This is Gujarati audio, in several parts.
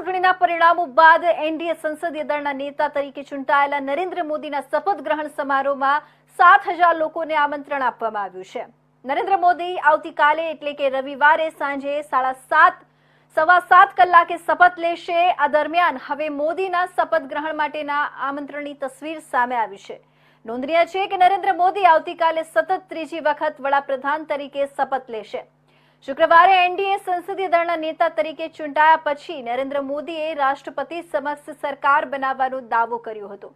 ચૂંટણીના પરિણામો બાદ એનડીએ સંસદીય દળના નેતા તરીકે ચૂંટાયેલા નરેન્દ્ર મોદીના શપથ ગ્રહણ સમારોહમાં સાત હજાર લોકોને આમંત્રણ આપવામાં આવ્યું છે. નરેન્દ્ર મોદી આવતીકાલે એટલે કે રવિવારે સાંજે સાડા સાત, સવા સાત કલાકે શપથ લેશે. આ દરમિયાન હવે મોદીના શપથ ગ્રહણ માટેના આમંત્રણની તસવીર સામે આવી છે. નોંધનીય છે કે નરેન્દ્ર મોદી આવતીકાલે સતત ત્રીજી વખત વડાપ્રધાન તરીકે શપથ લેશે. શુક્રવારે એનડીએ સંસદીય દળના નેતા તરીકે ચૂંટાયા પછી નરેન્દ્ર મોદીએ રાષ્ટ્રપતિ સમક્ષ સરકાર બનાવવાનો દાવો કર્યો હતો.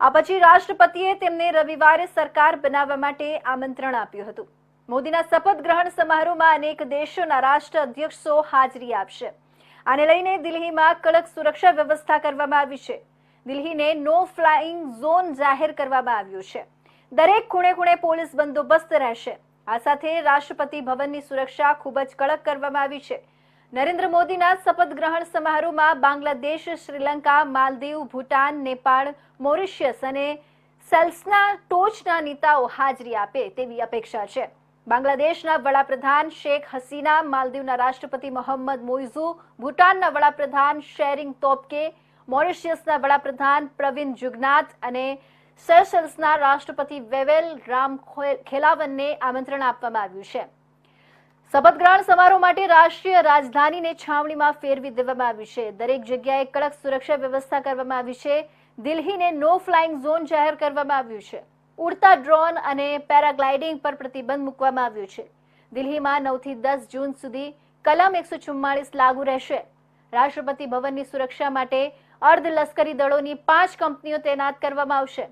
આ પછી રાષ્ટ્રપતિએ તેમને રવિવારે સરકાર બનાવવા માટે આમંત્રણ આપ્યું હતું. મોદીના શપથ ગ્રહણ સમારોહમાં અનેક દેશોના રાષ્ટ્ર અધ્યક્ષો હાજરી આપશે. આને લઈને દિલ્હીમાં કડક સુરક્ષા વ્યવસ્થા કરવામાં આવી છે. દિલ્હીને નો ફ્લાઇંગ ઝોન જાહેર કરવામાં આવ્યું છે. દરેક ખૂણે ખૂણે પોલીસ બંદોબસ્ત રહેશે. આ સાથે રાષ્ટ્રપતિ ભવનની સુરક્ષા ખૂબ જ કડક કરવામાં આવી છે. નરેન્દ્ર મોદીના શપથ ગ્રહણ સમારોહમાં બાંગ્લાદેશ, શ્રીલંકા, માલદીવ, ભૂટાન, નેપાળ, મોરિશિયસ અને સેલ્સના ટોચના નેતાઓ હાજરી આપે તેવી અપેક્ષા છે. બાંગ્લાદેશના વડાપ્રધાન શેખ હસીના, માલદીવના રાષ્ટ્રપતિ મોહમ્મદ મોઇઝુ, ભૂટાનના વડાપ્રધાન શેરિંગ તોપકે, મોરિશિયસના વડાપ્રધાન પ્રવીણ જુગનાથ અને સેશલ્સના રાષ્ટ્રપતિ વેવેલ રામ ખેલાવનને આમંત્રણ આપવામાં આવ્યું છે. શપથ ગ્રહણ સમારોહ માટે રાષ્ટ્રીય રાજધાનીને છાવણીમાં ફેરવી દેવામાં આવી છે. દરેક જગ્યાએ કડક સુરક્ષા વ્યવસ્થા કરવામાં આવી છે. દિલ્હીને નો ફ્લાઇંગ ઝોન જાહેર કરવામાં આવ્યું છે. ઉડતા ડ્રોન અને પેરાગ્લાઇડિંગ પર પ્રતિબંધ મૂકવામાં આવ્યો છે. દિલ્હીમાં નવથી દસ જૂન સુધી કલમ એકસો ચુમ્માળીસ લાગુ રહેશે. રાષ્ટ્રપતિ ભવનની સુરક્ષા માટે અર્ધ લશ્કરી દળોની પાંચ કંપનીઓ તૈનાત કરવામાં આવશે.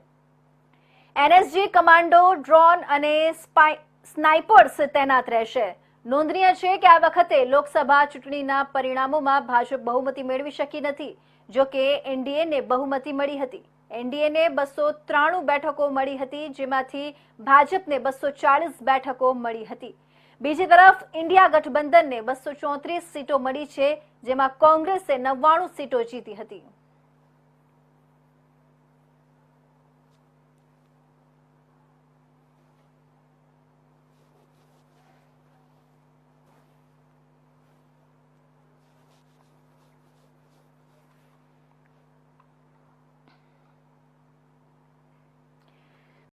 એનએસજી કમાન્ડો, ડ્રોન અને સ્નાઇપર્સ તૈનાત રહેશે. નોંધનીય છે કે આ વખતે લોકસભા ચૂંટણીના પરિણામોમાં ભાજપ બહુમતી મેળવી શકી નથી, જો કે એનડીએને બહુમતી મળી હતી. એનડીએને બસો ત્રાણું બેઠકો મળી હતી, જેમાંથી ભાજપને બસો ચાલીસ બેઠકો મળી હતી. બીજી તરફ ઇન્ડિયા ગઠબંધનને બસો ચોત્રીસ સીટો મળી છે, જેમાં કોંગ્રેસે નવ્વાણું સીટો જીતી હતી.